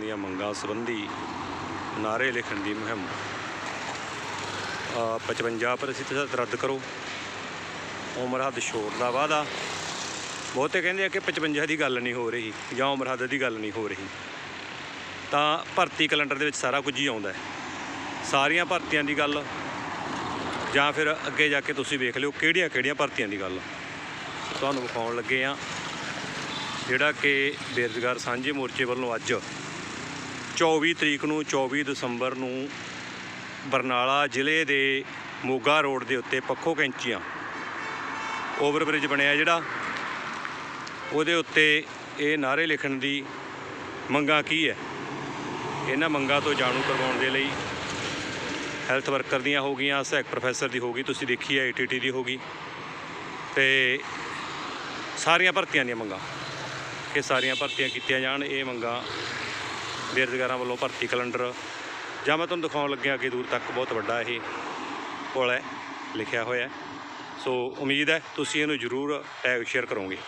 ਦੀਆਂ ਮੰਗਾਂ ਸੰਬੰਧੀ ਨਾਅਰੇ ਲਿਖਣ ਦੀ ਮੁਹਿੰਮ। ਅ, 55 ਪ੍ਰਤੀਸ਼ਤ ਰੱਦ ਕਰੋ। ਉਮਰ ਹੱਦ ਛੋੜ ਦਾ ਵਾਅਦਾ। ਬਹੁਤੇ ਕਹਿੰਦੇ ਆ ਕਿ 55 ਦੀ ਗੱਲ ਨਹੀਂ ਹੋ ਰਹੀ ਜਾਂ ਉਮਰ ਹੱਦ ਦੀ ਗੱਲ ਨਹੀਂ ਹੋ ਰਹੀ। ਤਾਂ ਭਰਤੀ ਕੈਲੰਡਰ ਦੇ ਵਿੱਚ ਸਾਰਾ ਕੁਝ ਹੀ ਆਉਂਦਾ ਸਾਰੀਆਂ ਭਰਤੀਆਂ ਦੀ ਗੱਲ ਜਾਂ ਫਿਰ ਅੱਗੇ ਜਾ ਕੇ ਤੁਸੀਂ ਵੇਖ ਲਿਓ ਕਿਹੜੀਆਂ ਕਿਹੜੀਆਂ ਭਰਤੀਆਂ ਦੀ ਗੱਲ। ਤੁਹਾਨੂੰ ਵਿਖਾਉਣ ਲੱਗੇ ਆ ਜਿਹੜਾ ਕਿ ਬੇਰੁਜ਼ਗਾਰ ਸਾਂਝੇ ਮੋਰਚੇ ਵੱਲੋਂ ਅੱਜ 24 ਤਰੀਕ ਨੂੰ 24 ਦਸੰਬਰ ਨੂੰ ਬਰਨਾਲਾ ਜ਼ਿਲ੍ਹੇ ਦੇ ਮੋਗਾ ਰੋਡ ਦੇ ਉੱਤੇ ਪੱਖੋ ਕੈਂਚੀਆਂ ਓਵਰ ਬ੍ਰਿਜ ਬਣਿਆ ਜਿਹੜਾ। ਉਹਦੇ ਉੱਤੇ ਇਹ ਨਾਅਰੇ ਲਿਖਣ ਦੀ ਮੰਗਾਂ ਕੀ ਹੈ? ਇਹਨਾਂ ਮੰਗਾਂ ਤੋਂ ਜਾਣੂ ਕਰਵਾਉਣ ਦੇ ਲਈ ਹੈਲਥ ਵਰਕਰ ਦੀਆਂ ਹੋ ਗਈਆਂ, ਸਹਾਇਕ ਪ੍ਰੋਫੈਸਰ ਦੀ ਹੋ ਗਈ, ਤੁਸੀਂ ਦੇਖੀ ਹੈ ਏਟੀਟੀ ਦੀ ਹੋ ਗਈ। ਤੇ ਸਾਰੀਆਂ ਭਰਤੀਆਂ ਦੀਆਂ ਮੰਗਾਂ ਕਿ ਸਾਰੀਆਂ ਭਰਤੀਆਂ ਕੀਤੀਆਂ ਜਾਣ, ਇਹ ਮੰਗਾਂ ਬੇਰੁਜ਼ਗਾਰਾਂ ਵੱਲੋਂ ਭਰਤੀ ਕੈਲੰਡਰ। ਜਾਂ ਮੈਂ ਤੁਹਾਨੂੰ ਦਿਖਾਉਣ ਲੱਗਿਆ ਕਿ ਦੂਰ ਤੱਕ ਬਹੁਤ ਵੱਡਾ ਇਹ ਪੁਲ ਹੈ, ਲਿਖਿਆ ਹੋਇਆ ਸੋ ਉਮੀਦ ਹੈ ਤੁਸੀਂ ਇਹਨੂੰ ਜ਼ਰੂਰ ਟੈਗ ਸ਼ੇਅਰ ਕਰੋਗੇ।